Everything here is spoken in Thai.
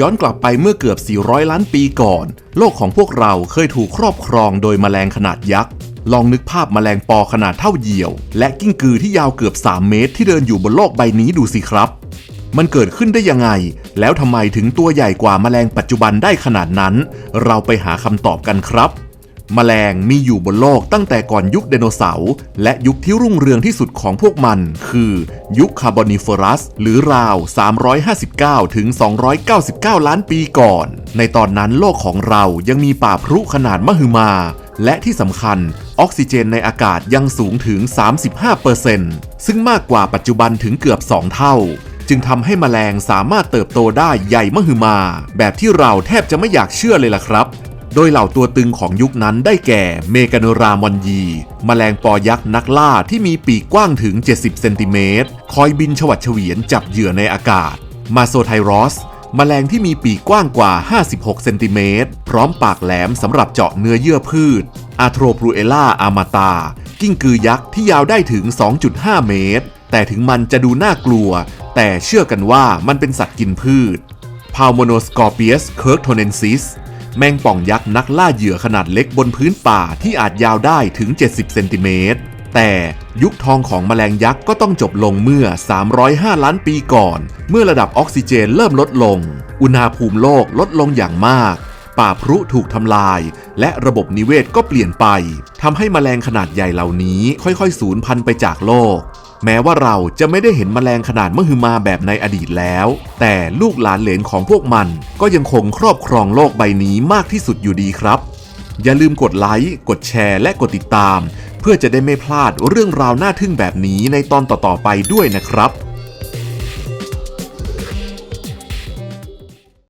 ย้อนกลับไปเมื่อเกือบ 400 ล้านปีก่อน โลกของพวกเราเคยถูกครอบครองโดยแมลงขนาดยักษ์ ลองนึกภาพแมลงปอขนาดเท่าเหยี่ยว และกิ้งกือที่ยาวเกือบ 3 เมตรที่เดินอยู่บนโลกใบนี้ดูสิครับ มันเกิดขึ้นได้ยังไง แล้วทำไมถึงตัวใหญ่กว่าแมลงปัจจุบันได้ขนาดนั้น เราไปหาคำตอบกันครับ แมลงมีอยู่บนโลกตั้งแต่ก่อนยุคไดโนเสาร์และยุคที่รุ่งเรืองที่สุดของพวกมัน คือยุคคาร์บอนิเฟอรัส หรือราว 359 ถึง 299 ล้านปีก่อน ในตอนนั้นโลกของเรายังมีป่าพรุขนาดมหึมา และที่สำคัญออกซิเจนในอากาศยังสูงถึง 35%ซึ่งมากกว่าปัจจุบันถึงเกือบ 2 เท่าจึงทำให้แมลงสามารถเติบโตได้ใหญ่มหึมา แบบที่เราแทบจะไม่อยากเชื่อเลยล่ะครับ โดยเหล่าตัวตึงของยุคนั้นได้แก่เมกาโนรามอนยีแมลงปอยักษ์นักล่าที่มีปีกกว้างถึง 70 เซนติเมตร คอยบินฉวัดเฉวียนจับเหยื่อในอากาศ มาโซไทรอสแมลงที่มีปีกกว้างกว่า 56 เซนติเมตร พร้อมปากแหลมสำหรับเจาะเนื้อเยื่อพืช อาโทรปรูเอล่าอามาตา กิ้งกือยักษ์ที่ยาวได้ถึง 2.5 เมตร แต่ถึงมันจะดูน่ากลัว แต่เชื่อกันว่ามันเป็นสัตว์กินพืช p a l m o n o s c o r p i u s c u r t o n e n s i s แมงป่องยักษ์นักล่าเหยื่อขนาดเล็กบนพื้นป่าที่อาจยาวได้ถึง 70 เซนติเมตร แต่ยุคทองของแมลงยักษ์ก็ต้องจบลงเมื่อ 305 ล้านปีก่อน เมื่อระดับออกซิเจนเริ่มลดลง อุณหภูมิโลกลดลงอย่างมาก ป่าพรุถูกทำลาย และระบบนิเวศก็เปลี่ยนไปทำให้แมลงขนาดใหญ่เหล่านี้ค่อยๆ สูญพันธุ์ไปจากโลก แม้ว่าเราจะไม่ได้เห็นแมลงขนาดมหึมาแบบในอดีตแล้ว แต่ลูกหลานเหลนของพวกมัน ก็ยังคงครอบครองโลกใบนี้มากที่สุดอยู่ดีครับ อย่าลืมกดไลค์ กดแชร์ และกดติดตาม เพื่อจะได้ไม่พลาดเรื่องราวน่าทึ่งแบบนี้ในตอนต่อๆไปด้วยนะครับ